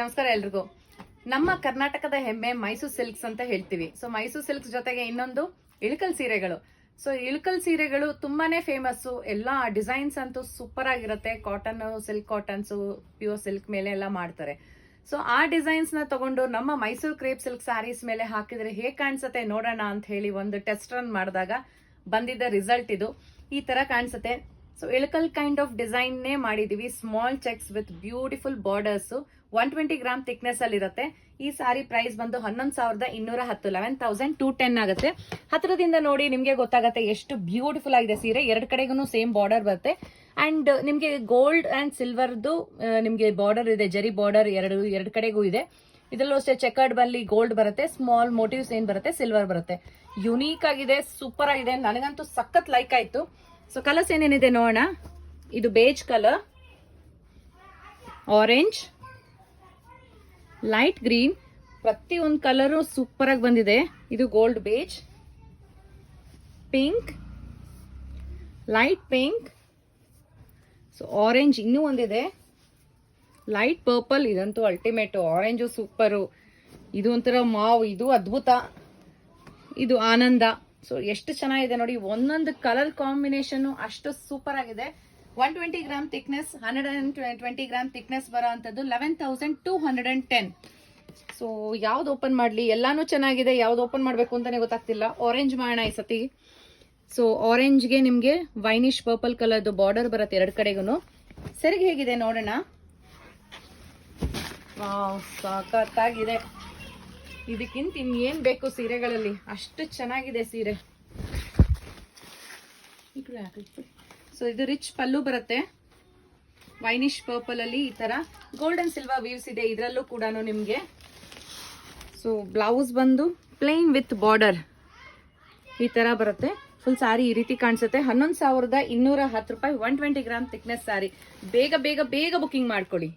ನಮಸ್ಕಾರ ಎಲ್ರಿಗೂ. ನಮ್ಮ ಕರ್ನಾಟಕದ ಹೆಮ್ಮೆ ಮೈಸೂರು ಸಿಲ್ಕ್ಸ್ ಅಂತ ಹೇಳ್ತೀವಿ. ಸೊ ಮೈಸೂರು ಸಿಲ್ಕ್ಸ್ ಜೊತೆಗೆ ಇನ್ನೊಂದು ಇಳಕಲ್ ಸೀರೆಗಳು. ಸೊ ಇಳಕಲ್ ಸೀರೆಗಳು ತುಂಬಾನೇ ಫೇಮಸ್ ಎಲ್ಲ ಡಿಸೈನ್ಸ್ ಅಂತೂ ಸೂಪರ್ ಆಗಿರುತ್ತೆ. Cotton silk cottons pure silk ಮೇಲೆ ಎಲ್ಲ ಮಾಡ್ತಾರೆ. ಸೊ ಆ ಡಿಸೈನ್ಸ್ನ ತಗೊಂಡು ನಮ್ಮ ಮೈಸೂರು ಕ್ರೇಪ್ ಸಿಲ್ಕ್ ಸ್ಯಾರೀಸ್ ಮೇಲೆ ಹಾಕಿದ್ರೆ ಹೇಗೆ ಕಾಣಿಸುತ್ತೆ ನೋಡೋಣ ಅಂತ ಹೇಳಿ ಒಂದು ಟೆಸ್ಟ್ ರನ್ ಮಾಡಿದಾಗ ಬಂದಿದ್ದ ರಿಸಲ್ಟ್ ಇದು. ಈ ತರ ಕಾಣಿಸುತ್ತೆ. So Ilkal kind of design ನೇ ಮಾಡಿದೀವಿ small checks with beautiful borders one twenty gram thickness ಅಲ್ಲಿ ಇರುತ್ತೆ. ಈ ಸಾರಿ ಪ್ರೈಸ್ ಬಂದು ಹನ್ನೊಂದು ಸಾವಿರದ ಇನ್ನೂರ ಹತ್ತು ಲೆವೆನ್ ತೌಸಂಡ್ ಟು ಟೆನ್ ಆಗುತ್ತೆ. ಹತ್ರದಿಂದ ನೋಡಿ ನಿಮಗೆ ಗೊತ್ತಾಗುತ್ತೆ ಎಷ್ಟು ಬ್ಯೂಟಿಫುಲ್ ಆಗಿದೆ ಸೀರೆ. ಎರಡು ಕಡೆಗೂ ಸೇಮ್ ಬಾರ್ಡರ್ ಬರುತ್ತೆ. ಅಂಡ್ ನಿಮಗೆ ಗೋಲ್ಡ್ ಅಂಡ್ ಸಿಲ್ವರ್ದು ನಿಮಗೆ ಬಾರ್ಡರ್ ಇದೆ, ಜರಿ ಬಾರ್ಡರ್ ಎರಡು ಎರಡು ಕಡೆಗೂ ಇದೆ. ಇದರಲ್ಲೂ ಅಷ್ಟೇ ಚೆಕರ್ಡ್ ಬಲ್ಲಿ ಗೋಲ್ಡ್ ಬರುತ್ತೆ ಸ್ಮಾಲ್ ಮೋಟಿವ್ಸ್ ಏನ್ ಬರುತ್ತೆ ಸಿಲ್ವರ್ ಬರುತ್ತೆ. ಯುನೀಕ್ ಆಗಿದೆ ಸೂಪರ್ ಆಗಿದೆ. ನನಗಂತೂ ಸಖತ್ ಲೈಕ್ ಆಯ್ತು. ಸೊ ಕಲರ್ಸ್ ಏನೇನಿದೆ ನೋಡೋಣ? ಇದು beige colour orange light green ಪ್ರತಿಯೊಂದು ಕಲರು ಸೂಪರಾಗಿ ಬಂದಿದೆ. ಇದು gold beige pink light pink so orange ಇನ್ನೂ ಒಂದಿದೆ. ಲೈಟ್ ಪರ್ಪಲ್ ಇದಂತೂ ಅಲ್ಟಿಮೇಟು ಆರೆಂಜು ಸೂಪರು ಇದು ಒಂಥರ ಮಾವು, ಇದು ಅದ್ಭುತ. ಇದು ಆನಂದ. ಸೊ ಎಷ್ಟು ಚೆನ್ನಾಗಿದೆ ನೋಡಿ, ಒಂದೊಂದು ಕಲರ್ ಕಾಂಬಿನೇಷನ್ ಅಷ್ಟು ಸೂಪರ್ ಆಗಿದೆ. One twenty gram thickness hundred and twenty gram thickness ಬರೋ ಅಂಥದ್ದು eleven thousand two hundred and ten so ಯಾವ್ದು ಓಪನ್ ಮಾಡಲಿ? ಎಲ್ಲಾನು ಚೆನ್ನಾಗಿದೆ. ಯಾವ್ದು ಓಪನ್ ಮಾಡಬೇಕು ಅಂತಾನೆ ಗೊತ್ತಾಗ್ತಿಲ್ಲ. ಆರೆಂಜ್ ಮಾಡೋಣ ಈ ಸತಿ. ಸೊ ಆರೆಂಜ್ಗೆ ನಿಮಗೆ ವೈನಿಶ್ ಪರ್ಪಲ್ ಕಲರ್ದು ಬಾರ್ಡರ್ ಬರುತ್ತೆ ಎರಡು ಕಡೆಗೂ ಸರಿಗೆ ಹೇಗಿದೆ ನೋಡೋಣ? ಸಾಕತ್ತಾಗಿದೆ ಇದಕ್ಕಿಂತ ಇನ್ನೇನ್ ಬೇಕು ಸೀರೆಗಳಲ್ಲಿ? ಅಷ್ಟು ಚೆನ್ನಾಗಿದೆ ಸೀರೆ. ಸೊ ಇದು ರಿಚ್ ಪಲ್ಲು ಬರುತ್ತೆ. ವೈನಿಶ್ ಪರ್ಪಲ್ ಅಲ್ಲಿ ಈ ತರ ಗೋಲ್ಡನ್ ಸಿಲ್ವರ್ ವೀವ್ಸ್ ಇದೆ. ಇದರಲ್ಲೂ ಕೂಡ ನಿಮಗೆ. ಸೊ ಬ್ಲೌಸ್ ಬಂದು ಪ್ಲೇನ್ ವಿತ್ ಬಾರ್ಡರ್ ಈ ತರ ಬರುತ್ತೆ. ಫುಲ್ ಸಾರಿ ಈ ರೀತಿ ಕಾಣಿಸುತ್ತೆ. ಹನ್ನೊಂದು ಸಾವಿರದ ಇನ್ನೂರ ಹತ್ತು ರೂಪಾಯಿ one twenty gram thickness sari ಬೇಗ ಬೇಗ ಬೇಗ ಬುಕಿಂಗ್ ಮಾಡ್ಕೊಳ್ಳಿ